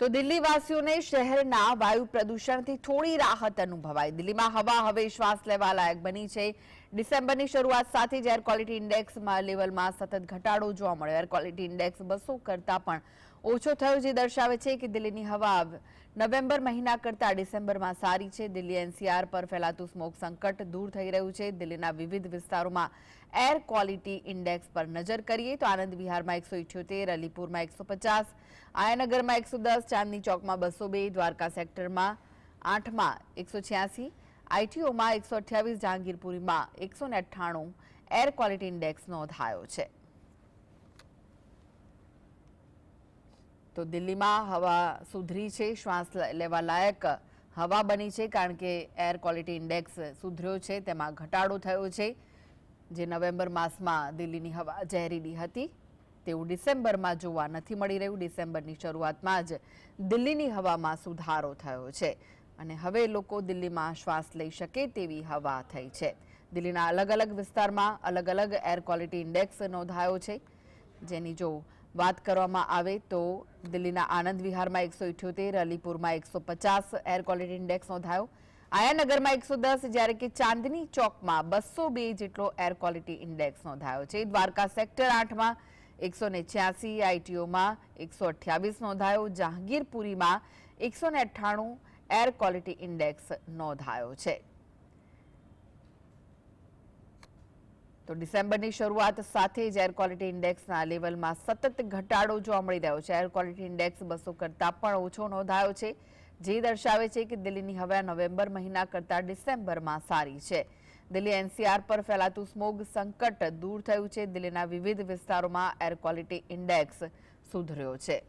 તો દિલ્હીવાસીઓને શહેરના વાયુ પ્રદૂષણથી થોડી રાહત અનુભવાય દિલ્હીમાં હવા હવે શ્વાસ લેવા લાયક બની છે. ડિસેમ્બરની શરૂઆત સાથે જ એર ક્વોલિટી ઇન્ડેક્સમાં લેવલમાં સતત ઘટાડો જોવા મળ્યો. એર ક્વોલિટી ઇન્ડેક્સ બસો કરતાં પણ ઓછો થયો, જે દર્શાવે છે કે દિલ્હીની હવા નવેમ્બર મહિના કરતાં ડિસેમ્બરમાં સારી છે. દિલ્હી એનસીઆર પર ફેલાતું સ્મોક સંકટ દૂર થઈ રહ્યું છે. દિલ્હીના વિવિધ વિસ્તારોમાં એર ક્વોલિટી ઇન્ડેક્સ પર નજર કરીએ તો આનંદ વિહારમાં એકસો ઇઠ્યોતેર, અલીપુરમાં એકસો પચાસ, આયાનગરમાં એકસો દસ, ચાંદની ચોકમાં બસો બે, દ્વારકા સેક્ટરમાં આઠમાં એકસો છ્યાસી આઈટીઓમાં એકસો અઠ્યાવીસ જહાંગીરપુરીમાં એકસો ને અઠ્ઠાણું એર ક્વોલિટી ઇન્ડેક્સ નોંધાયો છે. તો દિલ્હીમાં હવા સુધરી છે, શ્વાસ લેવા લાયક હવા બની છે કારણ કે એર ક્વોલિટી ઇન્ડેક્સ સુધર્યો છે, તેમાં ઘટાડો થયો છે. જે નવેમ્બર માસમાં દિલ્હીની હવા ઝેરીલી હતી, તેવું ડિસેમ્બરમાં જોવા નથી મળી રહ્યું. ડિસેમ્બરની શરૂઆતમાં જ દિલ્હીની હવામાં સુધારો થયો છે. અને હવે લોકો દિલ્હીમાં શ્વાસ લઈ શકે તેવી હવા થઈ છે. દિલ્હીના અલગ અલગ વિસ્તારમાં અલગ અલગ એર ક્વોલિટી ઇન્ડેક્સ નોંધાયો છે. જેની જો વાત કરવામાં આવે તો દિલ્હીના આનંદ વિહારમાં એકસો ઇઠ્યોતેર, અલીપુરમાં એકસો પચાસ એર ક્વોલિટી ઇન્ડેક્સ નોંધાયો. આયાનગરમાં એકસો દસ, જ્યારે કે ચાંદની ચોકમાં બસો બે જેટલો એર ક્વોલિટી ઇન્ડેક્સ નોંધાયો છે. દ્વારકા સેક્ટર આઠમાં એકસો ને છ્યાસી આઈટીઓમાં એકસો અઠ્યાવીસ નોંધાયો. જહાંગીરપુરીમાં એકસો ને અઠ્ઠાણું એર ક્વોલિટી ઇન્ડેક્સ નોંધાયો છે. તો ડિસેમ્બરની શરૂઆત સાથે જ એર ક્વોલિટી ઇન્ડેક્સના લેવલમાં સતત ઘટાડો જોવા મળી રહ્યો છે. એર ક્વોલિટી ઇન્ડેક્સ બસો કરતાં પણ ઓછો નોંધાયો છે, જે દર્શાવે છે કે દિલ્હીની હવે નવેમ્બર મહિના કરતાં ડિસેમ્બરમાં સારી છે. દિલ્હી એનસીઆર પર ફેલાતું સ્મોગ સંકટ દૂર થયું છે. દિલ્હીના વિવિધ વિસ્તારોમાં એર ક્વોલિટી ઇન્ડેક્સ સુધર્યો છે.